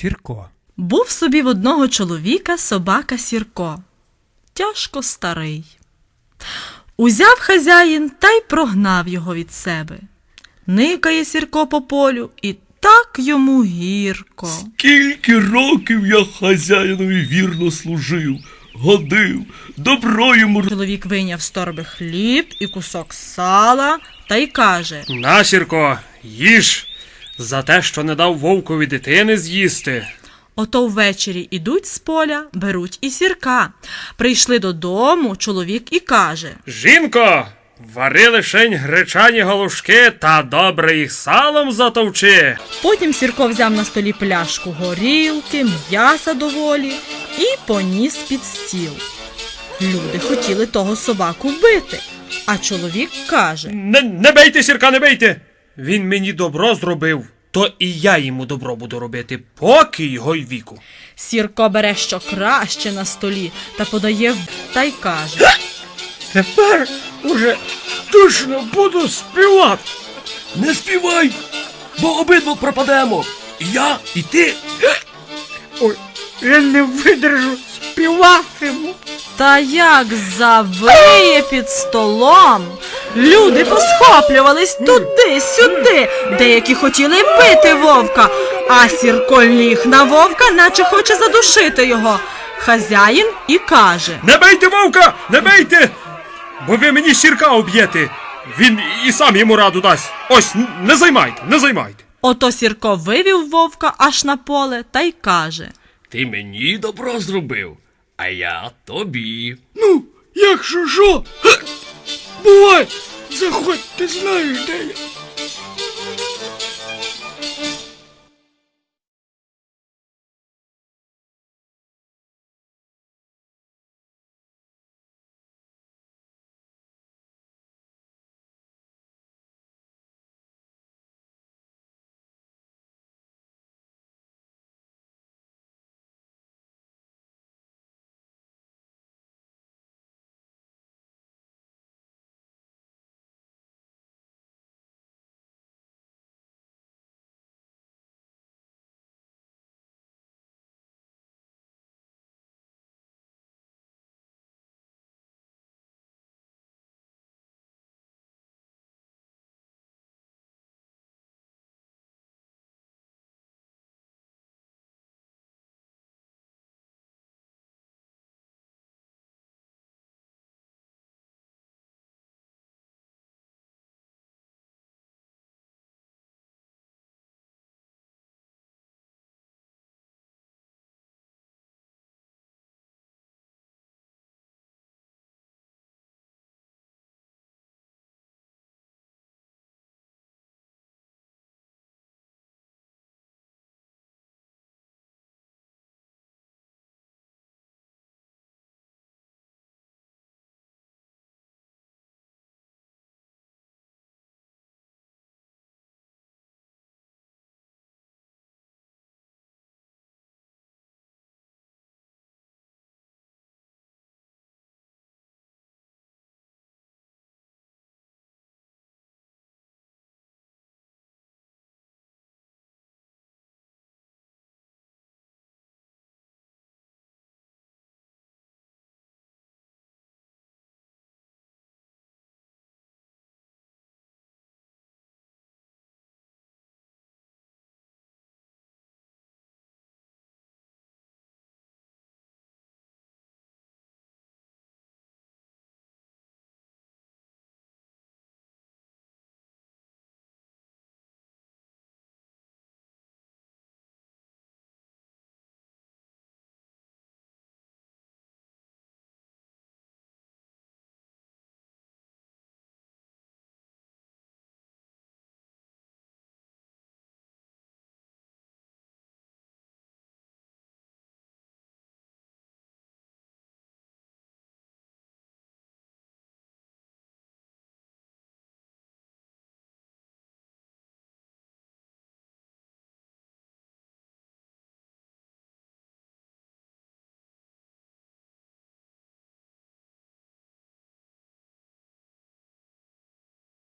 Сірко. Був собі в одного чоловіка собака Сірко. Тяжко старий. Узяв хазяїн та й прогнав його від себе. Никає Сірко по полю, і так йому гірко. Скільки років я хазяїнові вірно служив, годив, добро йому Чоловік вийняв з торби хліб і кусок сала та й каже: На, Сірко, їж за те, що не дав вовкові дитини з'їсти. Ото ввечері ідуть з поля, беруть і сірка. Прийшли додому, чоловік і каже: Жінко, вари лишень гречані галушки та добре їх салом затовчи. Потім Сірко взяв на столі пляшку горілки, м'яса доволі і поніс під стіл. Люди хотіли того собаку бити, а чоловік каже: Не, не бейте, Сірка, не бейте. Він мені добро зробив, то і я йому добро буду робити, поки його й віку. Сірко бере що краще на столі та подає в- та й каже: Тепер уже точно буду співати. Не співай, бо обидва пропадемо. І я, і ти. Ой, я не видержу, співатиму. Та як завиє під столом. Люди посхоплювались туди-сюди, деякі хотіли бити вовка, а Сірко ліг на вовка, наче хоче задушити його. Хазяїн і каже: Не бейте вовка, не бейте! Бо ви мені сірка об'єте. Він і сам йому раду дасть. Ось, не займайте, не займайте. Ото Сірко вивів вовка аж на поле та й каже: Ти мені добро зробив, а я тобі. Ну, якщо що, бувай, заходь, ти знаєш, де я.